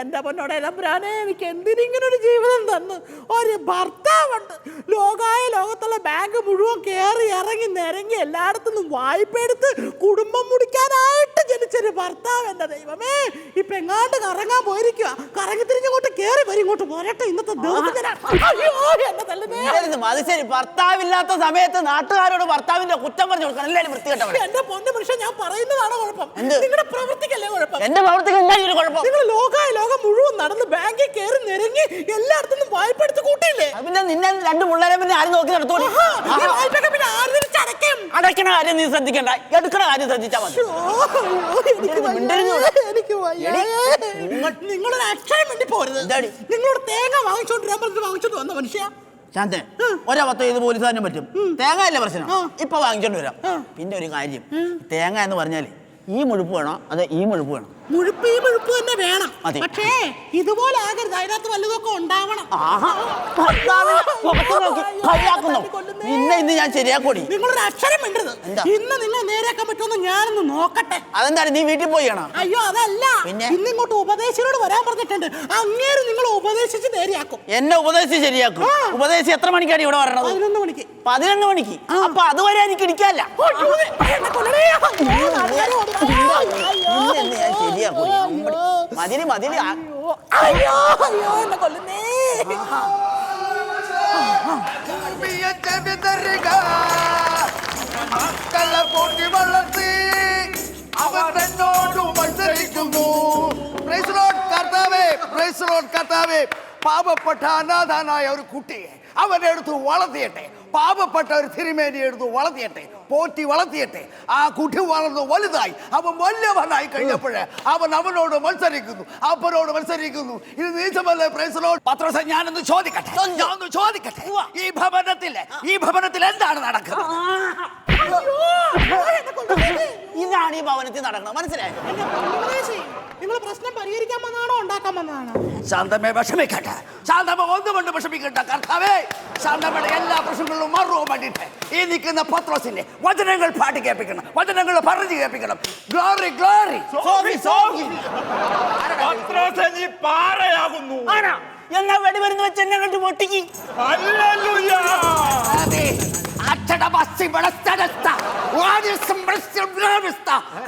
എന്റെ പൊന്നോടെ തമ്പുരാനെ എനിക്ക് എന്തിനിങ്ങനെ ഒരു ജീവിതം തന്നു? ഒരു ഭർത്താവുണ്ട്. ലോകായ ലോകത്തുള്ള ബാങ്ക് മുഴുവൻ കയറി ഇറങ്ങി നിരങ്ങി എല്ലായിടത്തുനിന്നും വായ്പ എടുത്ത് കുടുംബം മുടിക്കാനായിട്ട് ജനിച്ചൊരു ഭർത്താവ് എന്റെ ദൈവമേ. ഇപ്പൊ എങ്ങാണ്ട് കറങ്ങാൻ പോയിരിക്കുക കറങ്ങി തിരിഞ്ഞങ്ങോട്ട് കയറി വരും ഇങ്ങോട്ട് പോരട്ടെ ഇന്നത്തെ ദിവസം ഞാൻ അയ്യോ. അത് ശരി ഭർത്താവില്ലാത്ത സമയത്ത് നാട്ടുകാരോട് ഭർത്താവിന്റെ കുറ്റം പറഞ്ഞു കൊടുക്കണം. എല്ലാവരും വൃത്തികെട്ടവരെ എന്റെ പൊന്നു മനുഷ്യൻ ഞാൻ പറയുന്നതാണ് കുഴപ്പം. എന്ത്? നിങ്ങളുടെ പ്രവൃത്തിക്കല്ലേ കുഴപ്പം? എന്റെ പ്രവർത്തിക്ക് എന്തായാലും ഒരു കുഴപ്പം. നിങ്ങൾ ലോകായ ലോകം മുഴുവൻ നടന്ന് ബാങ്കിൽ കയറി നിരങ്ങി എല്ലായിടത്തും വായ്പ എടുത്ത് കൂട്ടിയില്ലേ? അത് പിന്നെ നിന്നെ രണ്ട് പിള്ളേരെ പിന്നെ ആരും നോക്കി നടത്തോളൂ ആഹാ, ഈ വായ്പയൊക്കെ പിന്നെ ആര് തിരിച്ചടയ്ക്കും? അടയ്ക്കണ കാര്യം നീ ശ്രദ്ധിക്കണ്ട. എടുക്കണ കാര്യം ശ്രദ്ധിച്ചാ മതി. എനിക്ക് വയ്യ, എനിക്ക് വയ്യ. നിങ്ങളൊരു അക്ഷരം വേണ്ടി പോരുത്. എന്താടി? നിങ്ങളോട് തേങ്ങ വാങ്ങിച്ചോണ്ട് ഞാൻ പറഞ്ഞിട്ട് വാങ്ങിച്ചോണ്ട് വന്ന മനുഷ്യ? ശാന്തേ ഒരവത്തം ഇത് പോലീസുകാരനും പറ്റും. തേങ്ങ അല്ലേ പ്രശ്നം? ആ. ഇപ്പൊ വാങ്ങിച്ചോണ്ട് വരാം. ആ. പിന്നെ ഒരു കാര്യം. തേങ്ങ എന്ന് പറഞ്ഞാൽ ഈ മുഴുപ്പ് വേണോ? അതെ ഈ മുഴുപ്പ് വേണം? മുഴുപ്പ് ഈ മുഴുപ്പ് മതി. പക്ഷേ ഇതുപോലെ ആകരുത് അതിനകത്ത് വല്ലതൊക്കെ ഉണ്ടാവണം. ആഹാ ഭർത്താവിനെ മുഖത്ത് നോക്കി കളിയാക്കുന്നു. നിന്നെ ഇന്ന് ഞാൻ ശരിയാക്കോടി. നിങ്ങളൊരു അക്ഷരം മിണ്ടരുത്. എന്താ? ഇന്ന് നിങ്ങൾ നേരെയാക്കാൻ പറ്റുമെന്ന് ഞാനൊന്ന് നോക്കട്ടെ. അതെന്താണ്? നീ വീട്ടിൽ പോയി അയ്യോ അതല്ല. പിന്നെ? ഇന്ന് ഇങ്ങോട്ട് ഉപദേശിനോട് വരാൻ പറഞ്ഞിട്ടുണ്ട്. അങ്ങേര് നിങ്ങൾ ഉപദേശിച്ച് നേരെയാക്കും. എന്നെ ഉപദേശിച്ച് ശരിയാക്കും. ആ. ഉപദേശിച്ച് എത്ര മണിക്കാണ് ഇവിടെ വരണത്? പതിനൊന്ന് മണിക്ക്. പതിനൊന്ന് മണിക്ക്. അപ്പൊ അതുവരെ എനിക്ക് ഇടിക്കാല്ല അയ്യോ, എന്നെ കൊല്ലണേ. അയ്യോ, നാട്ടുകാര്. അയ്യോ, ശരിയാക്കും. അയ്യോ. ആ- അയ്യോ. അയ്യോ എന്നെ കൊല്ലുന്നേ. മക്കളെ പോറ്റി വളർത്തി. അവർ എന്നോട് മത്സരിക്കുന്നു. പാപപ്പെട്ട അനാഥാനായ ഒരു കുട്ടിയെ അവനെ എടുത്ത് വളർത്തിയട്ടെ. പാപപ്പെട്ട ഒരു തിരുമേനി എടുത്തു വളർത്തിയട്ടെ പോറ്റി വളർത്തിയട്ടെ. ആ കുട്ടി വളർന്നു വലുതായി. അവൻ വലിയവനായി കഴിഞ്ഞപ്പോഴേ അവൻ അവനോട് മത്സരിക്കുന്നു അപ്പനോട് മത്സരിക്കുന്നു. ഇത് നീച്ചമല്ലേ പ്രൈസലോട് പത്രസ ഞാനൊന്ന് ചോദിക്കട്ടെ? ഞാനൊന്ന് ചോദിക്കട്ടെ? ഈ ഭവനത്തിൽ ഈ ഭവനത്തിൽ എന്താണ് നടക്കുന്നത്? ഇതാണ് ഈ ഭവനത്തിൽ നടക്കുന്നത്. മനസ്സിലായോ? നിങ്ങൾ പ്രശ്നം പരിഹരിക്കാൻ വന്നാണോ ഉണ്ടാക്കാൻ വന്നതാണോ? ശാന്തമേ വിഷമിക്കട്ടെ. ശാന്തമ ഒന്നുകൊണ്ട് വിഷമിക്കട്ടെ കർത്താവേ. ശാന്തമ്മയുടെ എല്ലാ പ്രശ്നങ്ങളിലും മറുവും വേണ്ടിയിട്ട് ഈ നിൽക്കുന്ന പത്രോസിന്റെ വചനങ്ങൾ പാട്ട് കേൾപ്പിക്കണം വചനങ്ങൾ പറഞ്ഞു കേൾപ്പിക്കണം. Glory glory. Sophie Sophie. പത്രോസേ, നീ പാറയാകുന്നു. ആണോ എന്നാ വെടിമരുന്ന് വെച്ച് എന്നെ കണ്ട് പൊട്ടിക്ക്. ഹല്ലേലൂയ.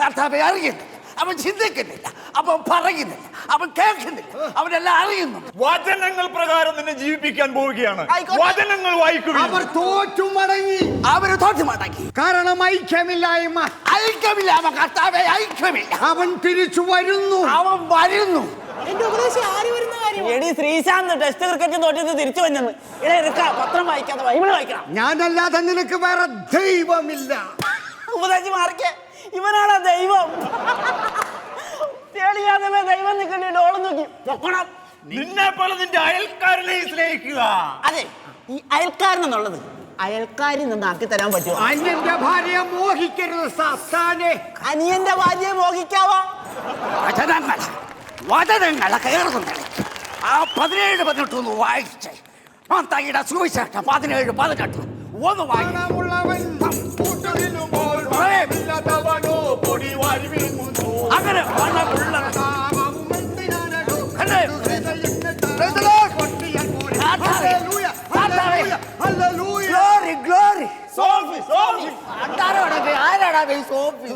കർത്താവെ അറിയുന്നു അവൻ ചിന്തിക്കുന്നില്ല. അവൻ പറയുന്നില്ല. അവൻ കേൾക്കുന്നില്ല. അവനെല്ലാം അറിയുന്നു. വചനങ്ങൾ പ്രകാരം നിന്നെ ജീവിപ്പിക്കാൻ പോവുകയാണ്. വചനങ്ങൾ വായിക്കുക അവർ തോറ്റു മടങ്ങി അവർ തോറ്റു മടങ്ങി കാരണം ഐക്യമില്ലായ്മ. ഐക്യമില്ല അവൻ കർത്താവെ ഐക്യമില്ല. അവൻ തിരിച്ചു വരുന്നു. അവൻ വരുന്നു. എന്റെ ആര് വരുന്ന കാര്യം എടി ശ്രീശാന്ത് ടെസ്റ്റ് ക്രിക്കറ്റ് തോറ്റത് തിരിച്ചു വന്നെന്ന്. ഇടേ എടുക്ക പത്രം വായിക്കാതെ ബൈബിൾ വായിക്കണം. ഞാനല്ലാതെ നിനക്ക് വേറെ ദൈവമില്ല. ഉപദേശി മാറിക്കേ. ഇവനാണ് ദൈവം. തേടിയാതെ ദൈവം നിൽക്കണ്ടേ ഡോളം നോക്കി. പൊക്കണം. നിന്നെ പോലെ നിന്റെ അയൽക്കാരനെ സ്നേഹിക്കുക. അതെ ഈ അയൽക്കാരൻ എന്നുള്ളത് അയൽക്കാരിൽ നിന്ന് ആക്കി തരാൻ പറ്റുമോ? അന്യന്റെ ഭാര്യയെ മോഹിക്കരുത് സാത്താനെ. അനിയന്റെ ഭാര്യയെ മോഹിക്കാവാ? വചനങ്ങൾ വചനങ്ങൾ ആ പതിനേഴ് പതിനെട്ട് ഒന്ന് വായിച്ചേ. മത്തായിയുടെ സുവിശേഷം പതിനേഴ് പതിനെട്ട്. ഒന്ന്. അങ്ങനെ. സോഫി ആരാടാ സോഫി?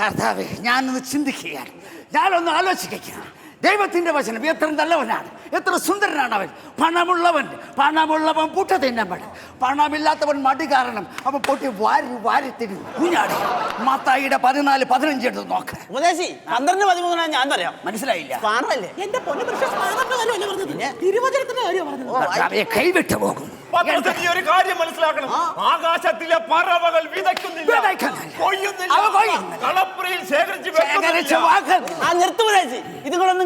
കർത്താവേ ഞാനൊന്ന് ചിന്തിക്കുകയാണ്. ഞാനൊന്ന് ആലോചിക്കുകയാണ് ദൈവത്തിന്റെ വചനം എത്ര നല്ലവനാണ് എത്ര സുന്ദരനാണ് അവൻ. പണമുള്ളവൻ പണമുള്ളവൻ പുട്ട തിന്നവൻ പണമില്ലാത്തവൻ മടി കാരണം അവൻ പൊട്ടി വാരി വാരി തിരി കുഞ്ഞാടി മത്തായിയുടെ പതിനാല് പതിനഞ്ച് എടുത്ത് നോക്ക്. ഉപദേശി പന്ത്രണ്ട് പതിമൂന്നാണ് ഞാൻ പറയാം മനസ്സിലായില്ല. പാറല്ലേ എന്റെ പൊന്നു? തിരുവചനത്തിന്റെ കാര്യം കൈവിട്ടു പോകും. ഒരു കാര്യം മനസ്സിലാക്കണം. ആകാശത്തിലെ പറവകൾ വിതയ്ക്കുന്നില്ല. കൊയ്യുന്നില്ല. കളപ്പുരയിൽ ശേഖരിച്ച് ശേഖരിച്ച. ആ നിർത്തും ഉപദേശി.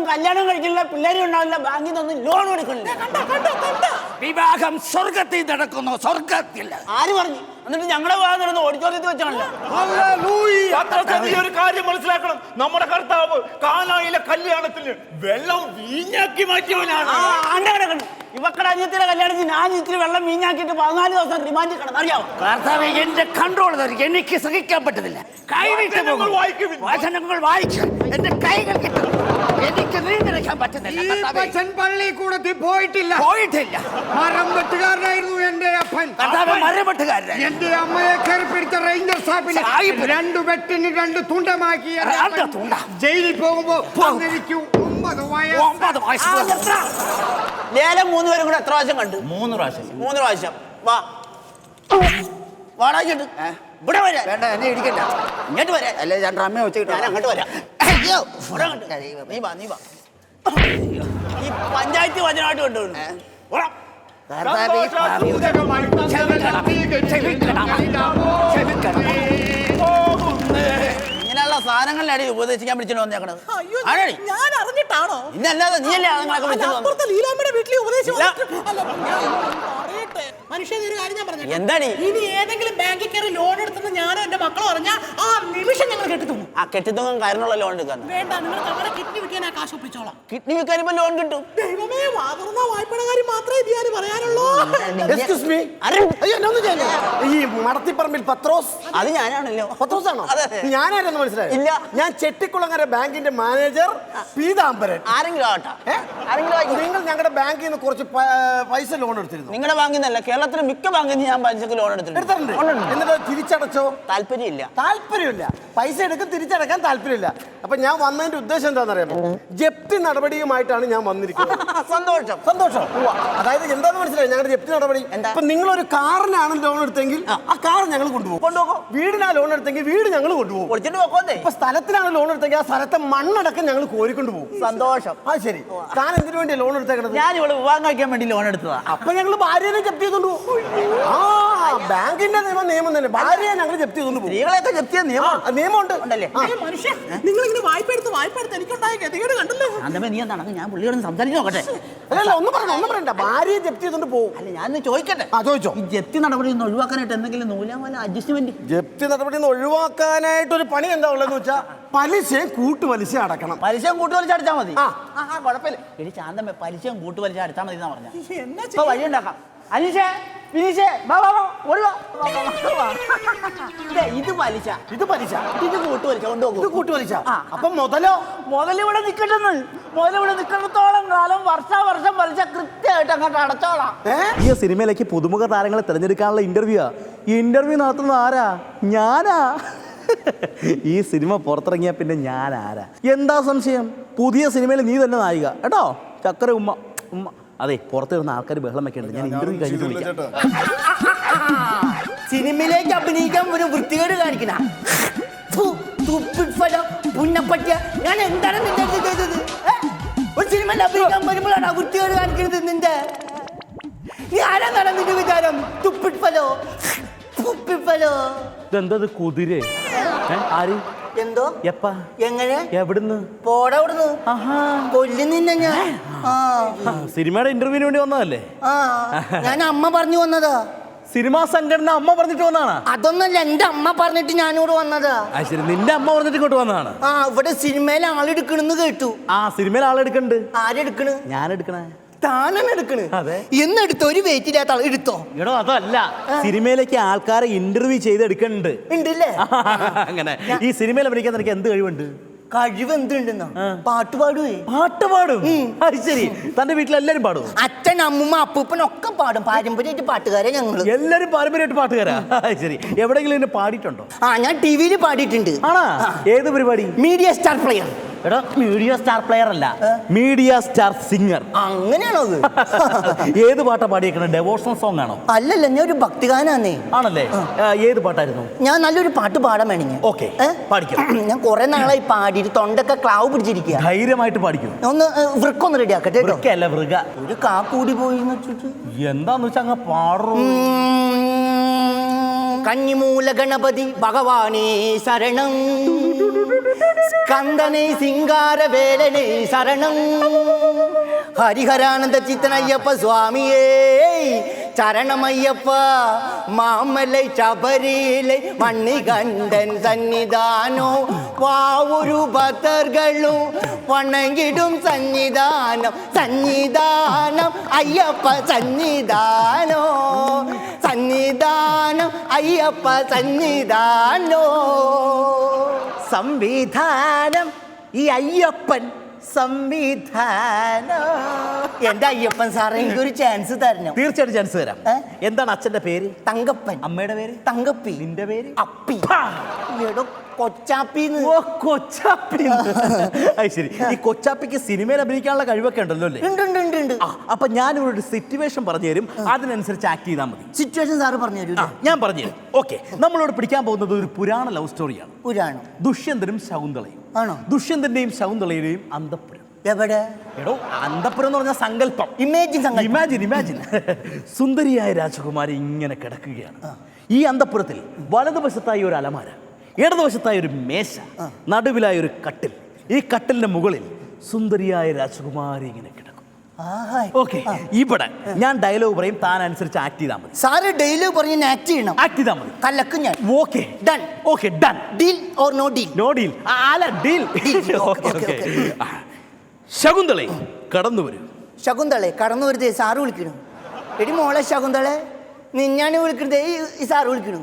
ഇതുങ്ങളൊന്നും കല്യാണം കഴിക്കുന്ന പിള്ളേരും ഉണ്ടാവില്ല ബാങ്കിൽ നിന്നൊന്നും ലോൺ എടുക്കണില്ല കണ്ടോ കണ്ടോ കണ്ടോ? വിവാഹം സ്വർഗത്തിൽ നടക്കുന്നു സ്വർഗത്തിൽ. ആര് പറഞ്ഞു? എന്നിട്ട് ഞങ്ങളെ വാഹനം നടന്ന് ഓഡിറ്റോറിയത്തിൽ വെച്ചാണല്ലോ. ഹല്ലേലൂയ. പത്രോസേ, ഒരു കാര്യം മനസ്സിലാക്കണം. നമ്മുടെ കർത്താവ് കാനായിലെ കല്യാണത്തിന് വെള്ളം വീഞ്ഞാക്കി മാറ്റിയവനാണ്. ഇവക്കടെ അനിയത്തിയുടെ കല്യാണത്തിന് ഞാൻ ഇത്തിരി വെള്ളം വീഞ്ഞാക്കിയിട്ട് പതിനാല് ദിവസം റിമാൻഡിൽ കിടന്നു. അറിയാമോ കർത്താവ് എന്റെ കൺട്രോൾ എനിക്ക് സഹിക്കാൻ പറ്റുന്നില്ല കൈവിട്ട് വായിക്കും. വചനങ്ങൾ വായിക്കും എന്റെ കൈകൾ കിട്ടും. എനിക്ക് നീന്തിരക്കാൻ പറ്റുന്നില്ല ഈ കർത്താവേ. പച്ചൻ പള്ളിക്കൂടത്തിൽ പോയിട്ടില്ല. പോയിട്ടില്ല. മരം വെട്ടുകാരനായിരുന്നു എന്റെ അപ്പൻ. കർത്താവ് മരപെട്ടുകാരൻ എന്റെ അമ്മയെ കയറി പിടിച്ച റേഞ്ചർ സാഹിബിനെ സാഹിബ്. രണ്ടു വെട്ടിന് രണ്ട് തുണ്ടമാക്കി എന്റെ രണ്ട് അപ്പൻ തുണ്ട. ജയിലിൽ പോകുമ്പോ എനിക്ക് ഒമ്പത് വയസ്സ്. ഒമ്പത് വയസ്സ്. നിർത്തടാ. ലേലം മൂന്ന് പേരും കൂടെ എത്ര പ്രാവശ്യം കണ്ടു? മൂന്ന് പ്രാവശ്യം. മൂന്ന് പ്രാവശ്യം. വാ. വാടാക്കിട്ട് ഇവിടെ വരാ. വേണ്ട എന്നെ ഇടിക്കണ്ട. ഇങ്ങോട്ട് വരാ. അല്ലേ ഞാൻ ഡ്രമ്മ വെച്ചിട്ട് ഞാൻ അങ്ങോട്ട് വരാം. അയ്യോ ഇവിടെ അങ്ങോട്ട്. നീ വാ നീ വാ. ഈ പഞ്ചായത്ത് വചനമായിട്ട് കൊണ്ടുവന്നു. ഇങ്ങനെയുള്ള സാധനങ്ങളിലാണ് ഉപദേശിക്കാൻ വിളിച്ചിട്ട് വന്നേക്കണത്. ഞാൻ അറിഞ്ഞിട്ടാണോ? ഇന്നല്ലാതെ അതുങ്ങളൊക്കെ അല്ല, വീട്ടിൽ ഉപദേശം ഒരു കാര്യം ഞാൻ പറഞ്ഞു എന്താണ് ഇനി ഏതെങ്കിലും ബാങ്കിൽ കയറി ലോൺ എടുത്തെന്ന് ഞാനോ എന്റെ മക്കളോ അറിഞ്ഞാൽ ആ നിമിഷം ഞങ്ങൾ ആ ലോൺ എടുക്കാൻ വേണ്ട നിങ്ങൾ നമ്മുടെ കിഡ്നി വിൽക്കാൻ ആ കാശ് ഒപ്പിച്ചോളാം കിഡ്നി വിൽക്കാൻ ഇപ്പൊ ലോൺ കിട്ടും ദൈവമേ വായ്പയുടെ കാര്യം മാത്രമേ ഇത് ഞാൻ പറയാനുള്ളൂ എക്സ്ക്യൂസ് മീ അയ്യോ ചെയ്യാനോ ഈ മടത്തിപ്പറമ്പിൽ പത്രോസ് അത് ഞാനാണല്ലോ പത്രോസ് ആണോ ഞാനായിരുന്നു മനസ്സിലായി ഇല്ല. ഞാൻ ചെട്ടിക്കുളങ്ങര ബാങ്കിന്റെ മാനേജർ പീതാംബരൻ ആരെങ്കിലും ആവട്ടെ ആരെങ്കിലും. നിങ്ങൾ ഞങ്ങളുടെ ബാങ്കിൽ നിന്ന് കുറച്ച് പൈസ ലോൺ എടുത്തിരുന്നു നിങ്ങളുടെ ബാങ്കിൽ നിന്നല്ല കേരളത്തിലെ മിക്ക ബാങ്കിൽ ഞാൻ പലിശക്ക് ലോൺ എടുത്തിട്ടുണ്ട്. എടുത്തിട്ടുണ്ട്. എന്നിട്ട് തിരിച്ചടച്ചോ? താല്പര്യമില്ല. താല്പര്യമില്ല. പൈസ എടുക്കും തിരിച്ചടക്കാൻ താല്പര്യമില്ല. അപ്പൊ ഞാൻ വന്നതിന്റെ ഉദ്ദേശം എന്താണെന്നറിയാമോ? ജപ്തി നടപടിയുമായിട്ടാണ് ഞാൻ വന്നിരിക്കുന്നത്. സന്തോഷം. സന്തോഷം. അതായത് എന്താന്ന് മനസ്സിലായി? ഞങ്ങളുടെ ജപ്തി നടപടി. എന്താ? ഇപ്പൊ നിങ്ങൾ ഒരു കാറിനാണ് ലോൺ എടുത്തെങ്കിൽ ആ. കാർ ഞങ്ങൾ കൊണ്ടുപോകും. കൊണ്ടുപോകും? വീടിനാ ലോൺ എടുത്തെങ്കിൽ വീട് ഞങ്ങൾ കൊണ്ടുപോകും. പൊളിച്ചിട്ട് പോക്കോന്നേ. ഇപ്പൊ സ്ഥലത്തിനാണ് ലോൺ എടുത്തെങ്കിൽ ആ സ്ഥലത്തെ മണ്ണടക്കം ഞങ്ങൾ കോരിക്കൊണ്ട് പോകും. സന്തോഷം. ആ ശരി. താൻ എന്തിനു വേണ്ടി ലോൺ എടുത്തേക്കണത്? ഞാൻ ഇവിടെ വിവാഹം കഴിക്കാൻ വേണ്ടി ലോൺ എടുത്തതാ. അപ്പൊ ഞങ്ങൾ ഭാര്യനെ ജപ്തി ചെയ്തോണ്ട് പോകും ആ ബാങ്കിന്റെ നിയമം നിയമം തന്നെ. ഭാര്യയെ ഞങ്ങൾ ജപ്തി ചെയ്തുകൊണ്ട് പോകും. സ്ത്രീകളെയൊക്കെ ജപ്തി ചെയ്യാൻ ആ, നിയമം നിയമമുണ്ട്. ഉണ്ടല്ലേ? ആ. മനുഷ്യ നിങ്ങൾ ഇങ്ങനെ വായ്പ എടുത്ത് വായ്പ എടുത്ത് എനിക്കുണ്ടായ ഗതികേട് കണ്ടല്ലോ. അന്തമേ നീ എന്താണ്? ഞാൻ പുള്ളിയോട് സംസാരിച്ചു നോക്കട്ടെ. അല്ലല്ല ഒന്നും പറയണ്ട ഒന്നും പറയണ്ട. ഭാര്യയെ ജപ്തി ചെയ്തുകൊണ്ട് പോകും. അല്ല ഞാൻ ചോദിക്കട്ടെ. ആ ചോദിച്ചോ. ഈ ജപ്തി നടപടി ഒന്ന് ഒഴിവാക്കാനായിട്ട് എന്തെങ്കിലും നൂലാമല അഡ്ജസ്റ്റ്മെന്റ്? ജപ്തി നടപടി നിന്ന് ഒഴിവാക്കാനായിട്ട് ഒരു പണി എന്താ ഉള്ളതെന്ന് വെച്ചാൽ പലിശയും കൂട്ടുപലിശയും അടക്കണം. പലിശയും കൂട്ടുപലിശ അടിച്ചാൽ മതി. ആ. ആ ആ, കുഴപ്പമില്ല. എടി ശാന്തമ്മ പലിശയും കൂട്ടുപലിശ അടിച്ചാൽ മതി എന്നാ പറഞ്ഞ എന്നാ ഇപ്പൊ വഴി ഉണ്ടാക്കാം അനീഷേ വിനീഷേ വാ വാ വാ ഇത് പലിശ ഇത് പലിശ ഇത് കൂട്ടു വലിച്ച കൊണ്ടുപോകും കൂട്ടു വലിച്ച അപ്പൊ മുതലോ? മുതലിവിടെ നിൽക്കട്ടെന്ന് മുതലിവിടെ നിൽക്കുന്നിടത്തോളം കാലം വർഷാവർഷം പലിശ കൃത്യമായിട്ട് അങ്ങോട്ട് അടച്ചോളാം. ഈ സിനിമയിലേക്ക് പുതുമുഖ താരങ്ങളെ തിരഞ്ഞെടുക്കാനുള്ള ഇന്റർവ്യൂ ഈ ഇന്റർവ്യൂ നടത്തുന്നത് ആരാ? ഞാനാ. ഈ സിനിമ പുറത്തിറങ്ങിയ പിന്നെ ഞാൻ ആരാ എന്താ സംശയം? പുതിയ സിനിമയിൽ നീ തന്നെ നായിക. കേട്ടോ? ചക്കര ഉമ്മ ഉമ്മ. അതെ പുറത്ത് വരുന്ന ആൾക്കാർ ബഹളം വെക്കണ്ട ഞാൻ ഇന്റർവ്യൂ കഴിഞ്ഞു വിളിക്കാം. സിനിമയിലേക്ക് അഭിനയിക്കാൻ ഒരു വൃത്തികേട് കാണിക്കണ പുന്നപ്പറ്റിയ. ഞാൻ എന്താണ് നിന്റെ ചെയ്തത്? ഒരു സിനിമയിൽ അഭിനയിക്കാൻ വരുമ്പോഴാണ് ആ വൃത്തികേട് കാണിക്കുന്നത് നിന്റെ? നീ ആരാന്നാണ് നിന്റെ വിചാരം? തുപ്പിട്ടലോ തുപ്പിട്ടലോ ഇതെന്തത് കുതിരേ? ആര്? എന്തോ? എപ്പാ? എങ്ങനെ? എവിടുന്ന്? പോടാ അവിടുന്ന്. ആഹാ. നിന്നെ ഞാൻ. സിനിമയുടെ ഇന്റർവ്യൂവിന് വേണ്ടി വന്നതല്ലേ? ഞാൻ അമ്മ പറഞ്ഞു വന്നതാ. സിനിമാ സംഘടന അമ്മ പറഞ്ഞിട്ട് വന്നാണ് അതൊന്നല്ല എന്റെ അമ്മ പറഞ്ഞിട്ട് ഞാനിവിടെ വന്നതാ. ശരി. നിന്റെ അമ്മ പറഞ്ഞിട്ട് ഇങ്ങോട്ട് വന്നതാണ്? ആ ഇവിടെ സിനിമയിൽ ആളെടുക്കണെന്ന് കേട്ടു. ആ സിനിമയിൽ ആളെടുക്കണ്ട്. ആരെടുക്കണ്? ഞാൻ എടുക്കണേ താനാണ് എടുക്കണ്. അതെ. എന്നെടുത്തോ ഒരു വെയിറ്റ് ഇല്ലാത്ത ആൾ എടുത്തോ? എടോ അതല്ല. സിനിമയിലേക്ക് ആൾക്കാരെ ഇന്റർവ്യൂ ചെയ്ത് എടുക്കണ്ട് ഉണ്ടല്ലേ അങ്ങനെ. ഈ സിനിമയിൽ അഭിനയിക്കാൻ നിനക്ക് എന്ത് കഴിവുണ്ട്? കഴിവ് എന്തുണ്ടെന്നോ? പാട്ട് പാടുവേ. പാട്ട് പാടും? അത് ശരി. തന്റെ വീട്ടിൽ എല്ലാരും പാടും അച്ഛൻ അമ്മൂമ്മ അപ്പൂപ്പൻ ഒക്കെ പാടും. പാരമ്പര്യമായിട്ട് പാട്ടുകാരെ ഞങ്ങൾ. എല്ലാരും പാരമ്പര്യമായിട്ട് പാട്ടുകാരാ? അത് ശരി. എവിടെങ്കിലും എന്നെ പാടിയിട്ടുണ്ടോ? ആ ഞാൻ ടി വിയിൽ പാടിയിട്ടുണ്ട്. ആണാ? ഏത് പരിപാടി? Media star player. എടോ മീഡിയ സ്റ്റാർ പ്ലെയർ അല്ല. മീഡിയ സ്റ്റാർ സിംഗർ അങ്ങനെയാണോ അത് ഏത് പാട്ടാ പാടിയേക്കണേ? ഡെവോഷണൽ സോങ് ആണോ? അല്ലല്ല ഞാൻ ഒരു ഭക്തിഗാനാന്നേ. ആണല്ലേ? ഏത് പാട്ടായിരുന്നു? ഞാൻ നല്ലൊരു പാട്ട് പാടാൻ വേണമെങ്കിൽ ഓക്കെ പാടിക്കാം. ഞാൻ കുറെ നാളായി പാടിയിട്ട് തൊണ്ടൊക്കെ ക്ലാവ് പിടിച്ചിരിക്കുക ധൈര്യമായിട്ട് പാടിക്കും. ഒന്ന് വൃക്കൊന്ന് റെഡി ആക്കട്ടെ കേട്ടോ. വൃക്കയല്ല വൃക. ഒരു കാ കൂടി പോയി എന്താന്ന് വെച്ചാ അങ്ങ് പാടും. കന്നിമൂല ഗണപതി ഭഗവാനേ ശരണം. கந்தனை சிங்கார வேலனை சரணம். ஹரிஹரானந்த சித்தன் ஐயப்ப சுவாமியே சரணம் ஐயப்பா மாமலை சபரியிலை மண்ணி கண்டன் சன்னிதானோ பாவுரு பக்தர்களும் வணங்கிடும் சன்னிதானம் சன்னிதானம் ஐயப்ப சன்னிதானோ சன்னிதானம் ஐயப்ப சன்னிதானோ സംവിധാനം. ഈ അയ്യപ്പൻ സംവിധാനം. എന്റെ അയ്യപ്പൻ സാറേ എനിക്കൊരു ചാൻസ് തരണം. തീർച്ചയായിട്ടും ചാൻസ് തരാം. എന്താണ് അച്ഛന്റെ പേര്? തങ്കപ്പൻ. അമ്മയുടെ പേര്? തങ്കപ്പി. നിന്റെ പേര്? അപ്പി. എടോ കൊച്ചാപ്പിന്ന്. ഓ കൊച്ചാപ്പി അത് ശരി. ഈ കൊച്ചാപ്പിക്ക് സിനിമയിൽ അഭിനയിക്കാനുള്ള കഴിവൊക്കെ ഉണ്ടല്ലോ അല്ലേ? ഉണ്ട് ഉണ്ട് ഉണ്ട് ഉണ്ട്. ആ, അപ്പൊ ഞാനിവിടെ ഒരു സിറ്റുവേഷൻ പറഞ്ഞു തരും. അതിനനുസരിച്ച് ആക്ട് ചെയ്താൽ മതി. സിറ്റുവേഷൻ സാർ പറഞ്ഞു തരൂ ആ, ഞാൻ പറഞ്ഞു തരും. ഓക്കെ നമ്മളോട് പിടിക്കാൻ പോകുന്നത് ഒരു പുരാണ ലവ് സ്റ്റോറിയാണ് പുരാണം? ദുഷ്യന്തനും ശകുന്തളയും. ആണോ? ദുഷ്യന്തന്റെയും ശകുന്തളയുടെയും അന്തപ്പുരം എവിടെ? എടോ അന്തപുരം എന്ന് പറഞ്ഞ സങ്കല്പം. ഇമേജിൻ ഇമാജിൻ ഇമാജിൻ സുന്ദരിയായ രാജകുമാരി ഇങ്ങനെ കിടക്കുകയാണ്. ഈ അന്തപ്പുരത്തിൽ വലതുവശത്തായി ഒരു അലമാര. ഇടതുവശത്തായി ഒരു മേശ നടുവിലായ ഒരു കട്ടിൽ. ഈ കട്ടിലിന്റെ മുകളിൽ സുന്ദരിയായ രാജകുമാരി ഇങ്ങനെ കിടക്കും. ഓക്കെ ഇവിടെ ഞാൻ ഡയലോഗ് പറയും താൻ അനുസരിച്ച് ആക്ട് ചെയ്താൽ മതി. സാർ ഡയലോഗ് പറഞ്ഞ് ആക്ട് ചെയ്യണം. ആക്ട് ചെയ്താൽ മതി. കല്ലക്കും ഞാൻ. Okay done okay done deal or no deal no deal അല്ല ഡീൽ ശകുന്തളെ കടന്നു വരും. ശകുന്തളെ കടന്നു വരുതേ സാറ് വിളിക്കണം. എടി മോളെ ശകുന്തളെ നിന്നാണ് വിളിക്കണതേ ഈ സാറ് വിളിക്കണു.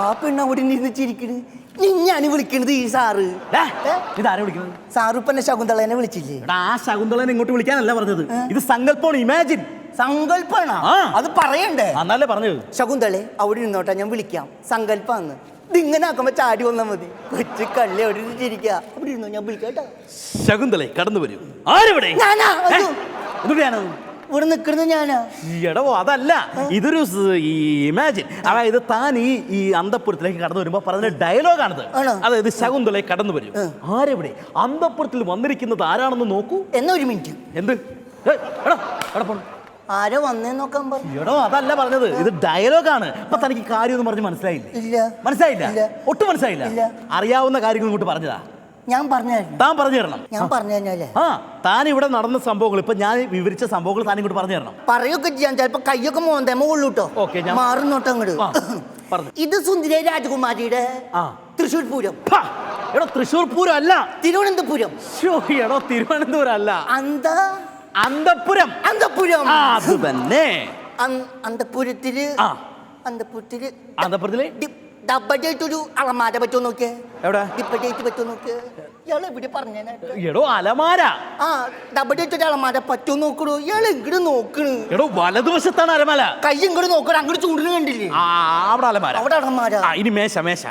ആ പെണ്ണ അവിടെ ഇരുന്ന് ചിരിക്കണ് നിന്നാണ് വിളിക്കണത് ഈ സാറ്. ഇത് ഏ? വിളിക്കുന്നത് സാറ് ഇപ്പൊ എന്നെ ശകുന്തളനെ വിളിച്ചില്ലേ? ആ ശകുന്തളനെ ഇങ്ങോട്ട് വിളിക്കാനല്ല പറഞ്ഞത്. ഇത് സങ്കല്പമാണ് ഇമാജിൻ സങ്കല്പാണ്? അത് പറയണ്ടേ? അന്നല്ലേ പറഞ്ഞത്. ശകുന്തളെ അവിടെ ഇരുന്നോട്ടെ ഞാൻ വിളിക്കാം. സങ്കല്പാന്ന്. ഇതിങ്ങനെ ആക്കുമ്പോ ചാടി വന്നാ മതി. കൊച്ചു കള്ളി അവിടെ ഇരുന്ന് അവിടെ ഇരുന്നോ ഞാൻ വിളിക്കാട്ടോ ശകുന്തളെ കടന്നു വരൂ. ആരെവിടെ? ഞാനാ? അയ്യോ. ഇവിടെ നിൽക്കുന്നത് ഞാനാ. എടോ അതല്ല. ഇതൊരു ഈ ഇമാജിൻ. അതായത് താൻ ഈ ഈ അന്തപ്പുരത്തിലേക്ക് കടന്നു വരുമ്പോ പറഞ്ഞ ഡയലോഗാണിത്. അതായത് ശകുന്തള കടന്നു വരും. ആരെവിടെ? അന്തപ്പുരത്തിൽ വന്നിരിക്കുന്നത് ആരാണെന്ന് നോക്കൂ. എന്നാ ഒരു മിനിറ്റ്. എന്ത്? ഏയ്, എടാ, എടാ പോണ്. ആരാ വന്നേ നോക്കാൻ പറഞ്ഞു എടോ അതല്ല പറഞ്ഞത്. ഇത് ഡയലോഗാണ്. അപ്പൊ തനിക്ക് കാര്യമൊന്നും പറഞ്ഞ് മനസ്സിലായില്ല? മനസ്സിലായില്ല? ഒട്ടും മനസ്സിലായില്ല? അറിയാവുന്ന കാര്യങ്ങൾ ഇങ്ങോട്ട് പറഞ്ഞതാ. ഞാൻ പറഞ്ഞു താൻ പറഞ്ഞു തരണം. ഞാൻ പറഞ്ഞു ആ താൻ ഇവിടെ നടന്ന സംഭവങ്ങൾ ഇപ്പൊ ഞാൻ വിവരിച്ച സംഭവങ്ങൾ താൻ ഇങ്ങോട്ട് പറഞ്ഞു തരണം. പറയൊക്കെ ചെയ്യാൻ ചിലപ്പോ കയ്യൊക്കെ മോന്തേമ മുകളിലൂട്ടോ ഓക്കേ, ഞാൻ- മാറുന്നോട്ടോ അങ്ങോട്ട് പറഞ്ഞു. ഇത് സുന്ദര രാജകുമാരിയുടെ ആ. തൃശ്ശൂർ പൂരം. എടോ തൃശ്ശൂർ പൂരം അല്ല. തിരുവനന്തപുരം. എടോ തിരുവനന്തപുരം അല്ല. അന്ത അന്തപുരം. അന്തപുരം. അത് തന്നെ. അന്തപുരത്തിൽ. അന്തപുരത്തിൽ അന്തപുരത്തിൽ? ഡബഡായിട്ടൊരു അളമാര പറ്റുമോ നോക്കിയേ എവിടെ ഡിപ്പഡേറ്റ് പറ്റുമോ നോക്കിയേ ഇയാൾ എവിടെ പറഞ്ഞേനാ എടോ അലമാര ആ ഡബഡേറ്റ് അളമാര പറ്റുമോ നോക്കണു ഇയാൾ എങ്ങോട്ട് നോക്കണ് എടോ വലതുവശത്താണ് അലമാര കൈ ഇങ്ങോട്ട് നോക്കണം അങ്ങോട്ട് ചൂടിന് കണ്ടില്ലേ ആ അവിടെ അലമാര അവിടെ അളമാര ആ ഇനി മേശ മേശ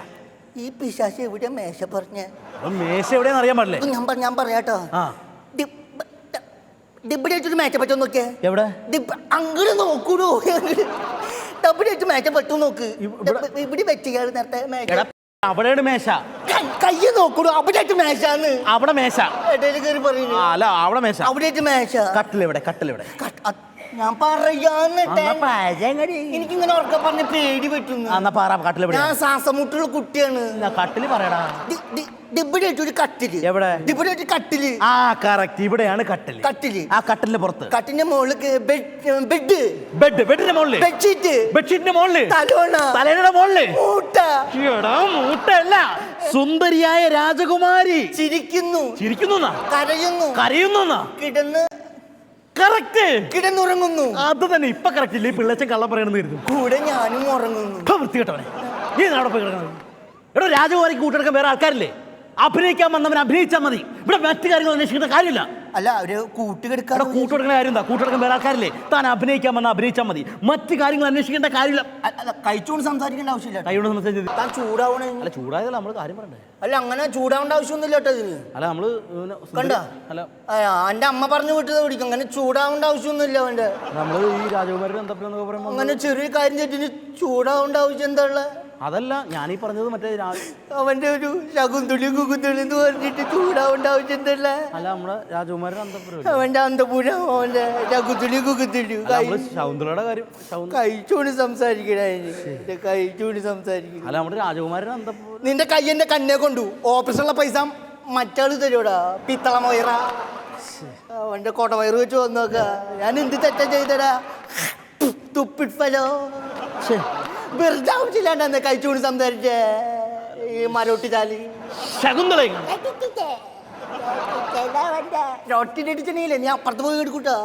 ഈ പിശാശ് എവിടെ മേശ പറഞ്ഞ മേശ എവിടെയാന്ന് അറിയാൻ പാടില്ലേ ഞാൻ പറ ഞാൻ പറയാട്ടോ ആ ഡിബഡേറ്റ് മേച്ച പറ്റുമോ നോക്കിയേ എവിടെ അങ്ങോട്ട് നോക്കൂടോ ഡബിഡേറ്റ് മേച്ച പറ്റുമോ നോക്ക്. ഇവിടെ- വെച്ചിയാൾ നേരത്തെ എടാ അവിടെയാണ് മേശ. കയ്യ് നോക്കൂടോ അവിടേറ്റ് മേശാന്ന്. അവിടെ മേശ. ഇടയിൽ കയറി പറയുന്നു അല്ല അവിടെ മേശ. അവിടേറ്റ് മേശ. കട്ടിലെവിടെ കട്ടിലെവിടെ. ഞാൻ പാചകടി. എനിക്കിങ്ങനെ ഉറക്കെ പറഞ്ഞ പേടി പറ്റുന്നു പറ കട്ടിൽ ഞാൻ ശ്വാസമുട്ടുള്ള കുട്ടിയാണ്. കട്ടിൽ പറയടാ. ഒരു കട്ടിൽ. എവിടെ? കട്ടിൽ. ആ കറക്റ്റ് ഇവിടെയാണ് കട്ടിൽ. കട്ടിൽ. ആ കട്ടിലിന്റെ പുറത്ത്. കട്ടിന്റെ മുകളിൽ ബെഡ്. ബെഡ് ബെഡിന്റെ ബെഡ്ഷീറ്റ്. ബെഡ്ഷീറ്റിന്റെ തലോണ. മൂട്ട. മൂട്ടല്ല സുന്ദരിയായ രാജകുമാരി. ചിരിക്കുന്നു. ചിരിക്കുന്നു കരയുന്നു. കരയുന്നു കിടന്ന് കറക്റ്റ് കിടന്നുറങ്ങുന്നു. അത് തന്നെ ഇപ്പൊ കറക്റ്റ് ഈ പിള്ളച്ചൻ കള്ളം പറയണെന്ന് കരുതും കൂടെ ഞാനും ഉറങ്ങുന്നു. വൃത്തി കേട്ടവനെ നീ നാടൊപ്പം കിടക്കണം എടോ രാജകുമാരി കൂട്ടെടുക്കാൻ വേറെ ആൾക്കാരില്ലേ? അഭിനയിക്കാൻ വന്നവൻ അഭിനയിച്ചാൽ മതി. ഇവിടെ മറ്റു കാര്യങ്ങൾ അന്വേഷിക്കേണ്ട കാര്യമില്ല. അല്ല ഒരു കൂട്ടുകെടുക്കാൻ കൂട്ടുകൊടുക്കുന്ന കാര്യം എന്താ കൂട്ടുകൊടുക്കുന്ന വേറെ ആൾക്കാരില്ലേ? താൻ അഭിനയിക്കാൻ വന്ന അഭിനയിച്ചാൽ മതി. മറ്റു കാര്യങ്ങൾ അന്വേഷിക്കേണ്ട കാര്യമില്ല. കഴിച്ചുകൊണ്ട് സംസാരിക്കേണ്ട ആവശ്യമില്ല കൈയോട് സംസാരിച്ചത് താൻ ചൂടാവണേ. അല്ല ചൂടായതല്ല നമ്മൾ കാര്യം പറയണ്ടേ? അല്ല അങ്ങനെ ചൂടാവേണ്ട ആവശ്യമൊന്നുമില്ല കേട്ടോ ഇതിന്. അല്ല നമ്മൾ കണ്ട? അല്ല. എന്റെ അമ്മ പറഞ്ഞു വിട്ടത് പിടിക്കും. അങ്ങനെ ചൂടാവേണ്ട ആവശ്യമൊന്നുമില്ല അവന്റെ. നമ്മൾ ഈ രാജകുമാരി എന്താ എന്നൊക്കെ പറയുമ്പോൾ അങ്ങനെ ചെറിയ കാര്യം ചെറ്റിന് ചൂടാവേണ്ട ആവശ്യം എന്താ ഉള്ള? അതല്ല ഞാനീ പറഞ്ഞത് മറ്റേ അവന്റെ ഒരു ശകുന്തുളി കുകുന്തുളി എന്ന് പറഞ്ഞിട്ട് ചൂടാവേണ്ട അല്ല നമ്മുടെ രാജകുമാരൻ അന്തപുരം അവന്റെ അന്തപുരം അവന്റെ ശകുന്തുളി കുകുന്തുളി നമ്മൾ ശൗന്തളയുടെ കാര്യം കഴിച്ചോണ്ട് സംസാരിക്കണ കഴിച്ചോണ്ട് സംസാരിക്കണം. അല്ല നമ്മുടെ രാജകുമാരൻ അന്തപുരം നിന്റെ കൈ എന്റെ കണ്ണെ കൊണ്ടു. ഓഫീസുള്ള പൈസ മറ്റാൾ തരൂടാ പിത്തള മൊയറ. അവന്റെ കൊടവയറ് വെച്ച് വന്നോക്ക. ഞാൻ എന്ത് തെറ്റ ചെയ്തടാ? തുപ്പിട്ടലോ ഫലോ വെറുതെ ആവശ്യമില്ലാണ്ട് കഴിച്ചുകൊണ്ട് സംസാരിച്ചേ? ഈ മരോട്ടി ചാലി. ശകുന്തള റൊട്ടിനടിച്ചണില്ലേ നീ അപ്പുറത്ത് പോയി എടുക്കൂട്ടോ.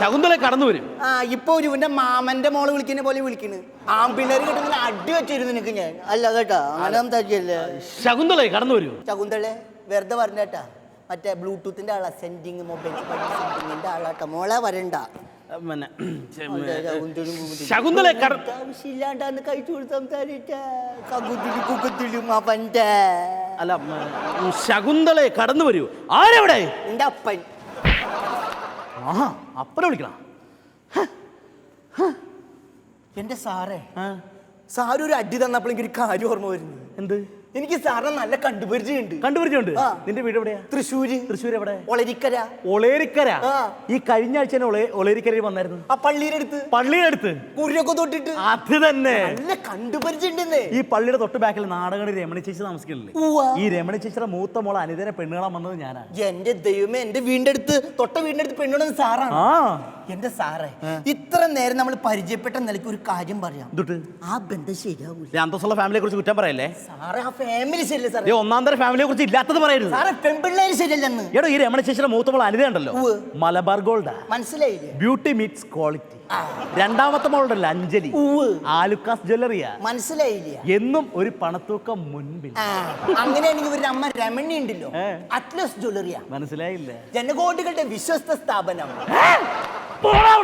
ശകുന്തള കടന്നു വരും. ആ ഇപ്പൊ ഒരു ഇവന്റെ മാമന്റെ മോൾ വിളിക്കുന്ന പോലെ വിളിക്കണ്. ആമ്പിള്ളേര് കിട്ടുന്ന അടി വെച്ചിരുന്നു നിനക്ക് ഞാൻ. അല്ല കേട്ടോ. അങ്ങനെ സംസാരിക്കല്ലേ? ശകുന്തള കടന്നു വരും. ശകുന്തളെ വെറുതെ പറഞ്ഞേട്ടാ. മറ്റേ ബ്ലൂടൂത്തിന്റെ ആളാ സെൻഡിങ് മൊബൈൽ സെൻഡിങ്ങിന്റെ ആളാട്ടോ. മോളെ വരണ്ട. പിന്നെ ശകുന്തളെ ആവശ്യമില്ലാണ്ടാണ് കഴിച്ചു കൊടുത്ത് കുക്കത്തിലും അവന്റെ അല്ല ശകുന്തളെ കടന്നു വരൂ. ആരെവിടെ? എന്റെ അപ്പൻ. ആ അപ്പനെ വിളിക്കണം? എന്റെ സാറേ സാറൊരു അടി തന്നപ്പോഴെങ്കിൽ ഒരു കാര്യം ഓർമ്മ വരുന്നു. എന്ത്? എനിക്ക് സാറിനെ നല്ല കണ്ടുപരിചയമുണ്ട്. കണ്ടുപിടിച്ചുണ്ട് ആ. നിന്റെ വീട് എവിടെയാ? തൃശ്ശൂര്. തൃശ്ശൂർ എവിടെ? ഒളരിക്കര. ഒളേരിക്കര? ആ. ഈ കഴിഞ്ഞ ആഴ്ച തന്നെ ഒളേ ഒളേരിക്കരയിൽ വന്നായിരുന്നു. ആ പള്ളിയുടെ അടുത്ത്. പള്ളിയുടെ അടുത്ത്? കുരിയൊക്കെ തൊട്ടിട്ട്. അത് തന്നെ. നല്ല കണ്ടുപരിചയമുണ്ടെന്നേ. ഈ പള്ളിയുടെ തൊട്ട് ബാക്കിൽ നാടകണി രമണി ചേച്ചി താമസിക്കുന്നില്ലേ ഉവ്വ. ഈ രമണി ചേച്ചിയുടെ മൂത്ത മോളെ അനിതനെ പെണ്ണുകളാ വന്നത് ഞാനാ. എന്റെ ദൈവമേ എന്റെ വീടിന്റെ അടുത്ത് തൊട്ട വീടിന്റെ അടുത്ത് പെണ്ണുണ്ടെന്ന് സാറാണ്. ആ. എന്റെ സാറേ ഇത്ര നേരം നമ്മൾ പരിചയപ്പെട്ട നിലയ്ക്ക് ഒരു കാര്യം പറയാം. ആ ബന്ധം ശരിയാവൂല. അന്തസ്സുള്ള ഫാമിലിയെ കുറിച്ച് കുറ്റം പറയല്ലേ? സാറേ ആ ഫാമിലി ശരിയല്ലേ സാറേ. ഒന്നാം തരം ഫാമിലിയെ കുറിച്ച് ഇല്ലാത്തത് പറയരുത്. സാറേ പെൺപിള്ളേര് ശരിയല്ലെന്ന്. എടോ ഈ രമണ ശേഷിയുടെ മൂത്ത മോൾ അനിത ഉണ്ടല്ലോ മലബാർ ഗോൾഡ്. മനസ്സിലായില്ലേ? ബ്യൂട്ടി മീറ്റ്സ് ക്വാളിറ്റി രണ്ടാമത്തെ മോളുണ്ടല്ലോ അഞ്ജലി. ആലുക്കാസ് ജ്വല്ലറിയാ. മനസ്സിലായില്ല? എന്നും ഒരു പണത്തൂക്കം മുൻപിൽ. അങ്ങനെയാണെങ്കിൽ ഒരു അമ്മ രമണി ഉണ്ടല്ലോ. അറ്റ്ലസ് ജ്വല്ലറിയാ മനസ്സിലായില്ല? ജനകോടികളുടെ വിശ്വസ്ത സ്ഥാപനം. പോടാ